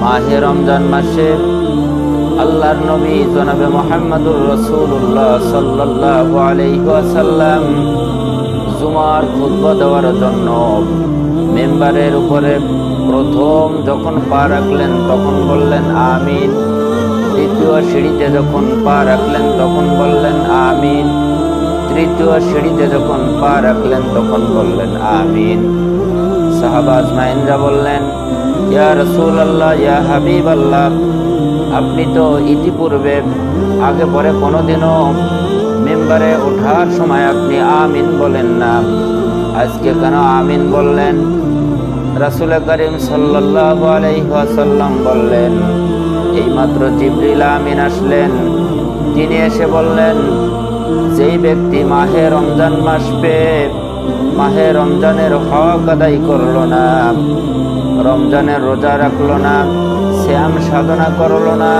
মাহে রমজান মাসে আল্লাহর নবী জনাবে মোহাম্মদুর রসুল্লাহ সাল্লাহ আলাইসাল্লাম জুমার খুতবা দেওয়ার জন্য মেম্বারের উপরে প্রথম যখন পা রাখলেন তখন বললেন, আমিন। দ্বিতীয় সিঁড়িতে যখন পা রাখলেন তখন বললেন, আমিন। তৃতীয় সিঁড়িতে যখন পা রাখলেন তখন বললেন, আমিন। সাহাবাজ মাইনরা বললেন ইয়া রসুল আল্লাহ ইয়া হাবিব আল্লাহ আপনি তো ইতিপূর্বে, আগে পরে কোনোদিনও মেম্বারে ওঠার সময় আপনি আমিন বলেন না। আজকে কেন আমিন বললেন? রাসুল করিম সাল্লাহ আলাইসাল্লাম বললেন, এইমাত্র জিবরিল আমিন আসলেন। তিনি এসে বললেন, যেই ব্যক্তি মাহে রমজান মাস পেয়ে মাহে রমজানের হক আদায় করল না। রমজানের রোজা রাখল না, শ্যাম সাধনা করল না।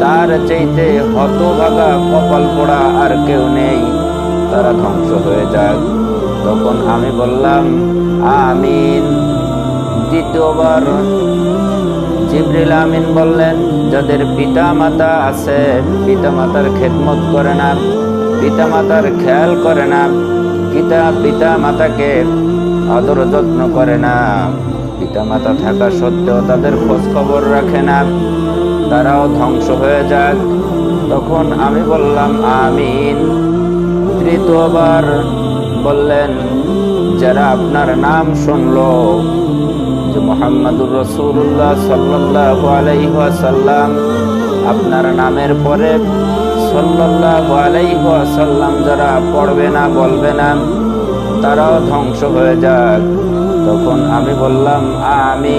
তার চাইতে হতভাগা কপাল পোড়া আর কেউ নেই। তারা ধ্বংস হয়ে যাক। তখন আমি বললাম, আমিন। দ্বিতীয়বার জিবরিল আমিন বললেন, যাদের পিতা মাতা আছে পিতা মাতার খেদমত করে না পিতা মাতার খেয়াল করে না পিতা পিতা মাতাকে আদর যত্ন করে না। পিতা মাতা থাকা সত্ত্বেও তাদের খোঁজ খবর রাখে না। তারাও ধ্বংস হয়ে যাক। তখন আমি বললাম, আমিন। তৃতীয়বার বললেন, যারা আপনার নাম শুনল, যে মোহাম্মদুর রসুল্লাহ সাল্লাহ আলাইসাল্লাম আপনার নামের পরে সাল্লাহ আলাইসাল্লাম যারা পড়বে না, বলবে না তারাও ধ্বংস হয়ে যাক। তখন আমি বললাম আমি